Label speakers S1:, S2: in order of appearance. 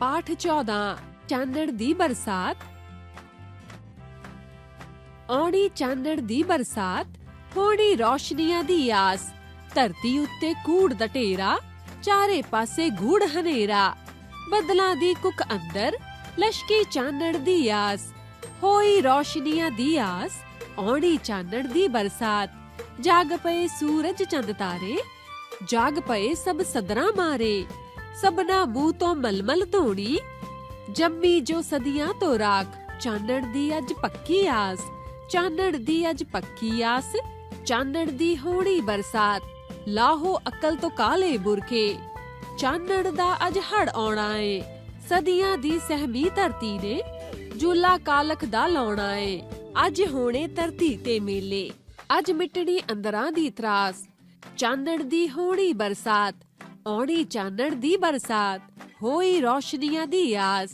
S1: ਪਾਠ 14 ਚਾਨਣ ਦੀ ਬਰਸਾਤ। ਆਉਣੀ ਚਾਨਣ ਦੀ ਬਰਸਾਤ, ਹੋਣੀ ਰੌਸ਼ਨੀਆਂ ਦੀ ਆਸ। ਧਰਤੀ ਉੱਤੇ ਕੂੜ ਦਾ ਢੇਰਾ ਚਾਰੇ ਪਾਸੇ ਗੂੜ ਹਨੇਰਾ। ਬੱਦਲਾਂ ਦੀ ਕੁੱਕ ਅੰਦਰ, ਲਸ਼ਕੀ ਚਾਨਣ ਦੀ ਆਸ। ਹੋਈ ਰੌਸ਼ਨੀਆਂ ਦੀ ਆਸ, ਆਉਣੀ ਚਾਨਣ ਦੀ ਬਰਸਾਤ। ਜਾਗ ਪਏ ਸੂਰਜ ਚੰਦ ਤਾਰੇ, ਜਾਗ ਪਏ ਸਭ ਸਦਰਾਂ ਮਾਰੇ। ਸਭਨਾ ਮੂੰਹ ਤੋਂ ਮਲਮਲ ਧੋਣੀ। ਜੰਮੀ ਜੋ ਸਦੀਆਂ ਤੋਂ ਰਾਖ, ਚਾਨਣ ਦੀ ਅੱਜ ਪੱਕੀ ਆਸ। ਚਾਨਣ ਦੀ ਅੱਜ ਪੱਕੀ ਆਸ, ਚਾਨਣ ਦੀ ਹੋਣੀ ਬਰਸਾਤ। ਲਾਹੋ ਅਕਲ ਤੋਂ ਕਾਲੇ ਬੁਰਕੇ ਚਾਨਣ ਦਾ ਅੱਜ ਹੜ ਆਉਣਾ ਏ। ਸਦੀਆਂ ਦੀ ਸਹਿਮੀ ਧਰਤੀ ਨੇ ਜੂਲਾ ਕਾਲਖ ਦਾ ਲਾਉਣਾ ਏ। ਅੱਜ ਹੋਣੇ ਧਰਤੀ ਤੇ ਮੇਲੇ, ਅੱਜ ਮਿਟਣੀ ਅੰਦਰਾਂ ਦੀ ਤਰਾਸ। ਚਾਨਣ ਦੀ ਹੋਣੀ ਬਰਸਾਤ ਆਉਣੀ ਚਾਨਣ ਦੀ ਬਰਸਾਤ ਹੋਈ ਰੋਸ਼ਨੀਆਂ ਦੀ ਆਸ